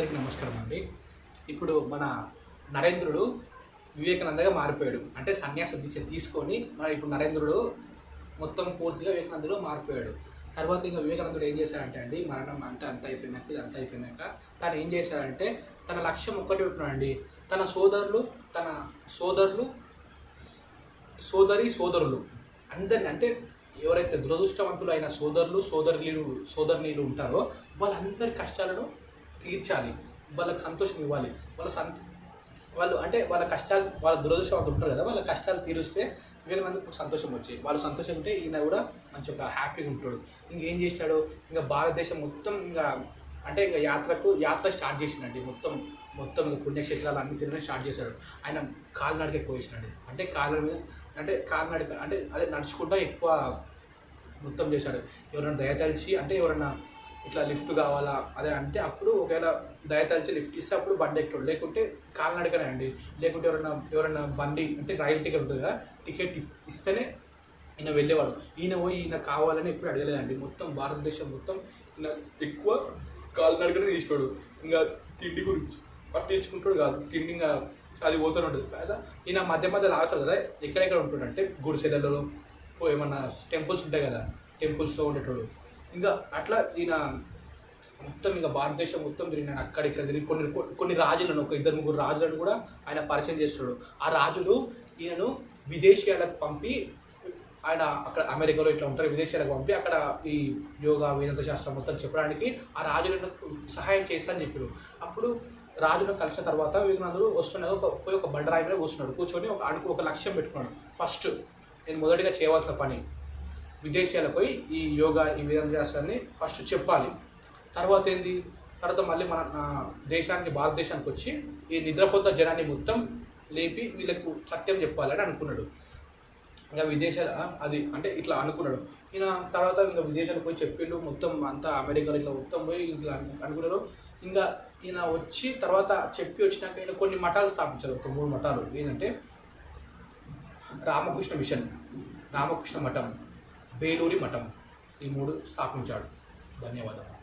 అందరికీ నమస్కారం అండి. ఇప్పుడు మన నరేంద్రుడు వివేకానందగా మారిపోయాడు. అంటే సన్యాస దీక్ష తీసుకొని మన ఇప్పుడు నరేంద్రుడు మొత్తం పూర్తిగా వివేకానందులో మారిపోయాడు. తర్వాత ఇంకా వివేకానందుడు ఏం చేశాడంటే అండి మరణం అంతా అంత అయిపోయినాక ఇది అంత అయిపోయినాక తను ఏం చేశాడంటే తన లక్ష్యం ఒక్కటి ఉంటున్నాడండి తన సోదరులు తన సోదరులు సోదరి సోదరులు అందరిని అంటే ఎవరైతే దురదృష్టవంతులు అయిన సోదరులు సోదరులు సోదరునీలు ఉంటారో వాళ్ళందరి కష్టాలను తీర్చాలి. వాళ్ళకి సంతోషం ఇవ్వాలి. వాళ్ళ సంత వాళ్ళు అంటే వాళ్ళ కష్టాలు వాళ్ళ దురదృష్టవంతులు ఉంటారు కదా వాళ్ళ కష్టాలు తీరుస్తే వేరే మందికి సంతోషం వచ్చాయి వాళ్ళు సంతోషం ఉంటే ఈయన కూడా మంచి ఒక హ్యాపీగా ఉంటాడు. ఇంకేం చేశాడు ఇంకా భారతదేశం మొత్తం ఇంకా అంటే ఇంకా యాత్రకు యాత్ర స్టార్ట్ చేసినండి మొత్తం మొత్తం పుణ్యక్షేత్రాలు అన్ని తిరగడం స్టార్ట్ చేశాడు. ఆయన కాలినడక ఎక్కువ వేసినాడు అంటే కాళ్ళ మీద అంటే కాలినడక అంటే అదే నడుచుకుంటా ఎక్కువ మొత్తం చేశాడు. ఎవరైనా దయతలిచి అంటే ఎవరైనా ఇట్లా లిఫ్ట్ కావాలా? అదే అంటే అప్పుడు ఒకవేళ దయతలిచి లిఫ్ట్ ఇస్తే అప్పుడు బండి ఎక్కడు లేకుంటే కాలినడకనే అండి. లేకుంటే ఎవరైనా ఎవరైనా బండి అంటే రైలు టికెట్ ఉంటుంది కదా టికెట్ ఇస్తేనే ఈయన వెళ్ళేవాడు. ఈయన పోయి ఈయన కావాలని ఎప్పుడు అడగలేదండి. మొత్తం భారతదేశం మొత్తం ఈయన ఎక్కువ కాలినడకనే తీసుకోడు ఇంకా తిండి గురించి పట్టించుకుంటాడు కాదు. తిండి ఇంకా అది పోతూనే ఉంటుంది. కదా ఈయన మధ్య మధ్యలో ఆగుతాడు కదా. ఎక్కడెక్కడ ఉంటాడు అంటే గుడిసెలలో ఓ ఏమన్నా టెంపుల్స్ ఉంటాయి కదా టెంపుల్స్లో ఉండేటోడు. ఇంకా అట్లా ఈయన మొత్తం ఇంకా భారతదేశం మొత్తం తిరిగినాడు అక్కడ ఇక్కడ తిరిగి కొన్ని కొన్ని రాజులను ఒక ఇద్దరు ముగ్గురు రాజులను కూడా ఆయన పరిచయం చేస్తున్నాడు. ఆ రాజులు ఈయనను విదేశీయాలకు పంపి ఆయన అక్కడ అమెరికాలో ఇట్లా ఉంటారు విదేశాలకు పంపి అక్కడ ఈ యోగా వేదాంత శాస్త్రం మొత్తం చెప్పడానికి ఆ రాజులను సహాయం చేస్తానని చెప్పారు. అప్పుడు రాజులను కలిసిన తర్వాత వివేకానందుడు వస్తున్నాడు ఒక పోయి ఒక బండరాయి మీద కూర్చున్నాడు. కూర్చొని ఒక అడుగు ఒక లక్ష్యం పెట్టుకున్నాడు. ఫస్ట్ నేను మొదటిగా చేయవలసిన పని విదేశాలకు పోయి ఈ యోగా ఈ వేదాంతాన్ని ఫస్ట్ చెప్పాలి. తర్వాత ఏంది? తర్వాత మళ్ళీ మన దేశానికి భారతదేశానికి వచ్చి ఈ నిద్రపోత జనాన్ని మొత్తం లేపి వీళ్ళకు సత్యం చెప్పాలని అనుకున్నాడు. ఇంకా విదేశాల అది అంటే ఇట్లా అనుకున్నాడు. ఈయన తర్వాత ఇంకా విదేశాలకు పోయి చెప్పిండు మొత్తం అంతా అమెరికాలో ఇట్లా మొత్తం పోయి ఇట్లా అనుకున్నారు ఇంకా ఈయన వచ్చి తర్వాత చెప్పి వచ్చినాక ఈయన కొన్ని మఠాలు స్థాపించారు ఒక మూడు మఠాలు. ఏంటంటే రామకృష్ణ మిషన్ రామకృష్ణ మఠం. బేలూరి మఠం ఈ మూడు స్థాపించాడు. ధన్యవాదాలు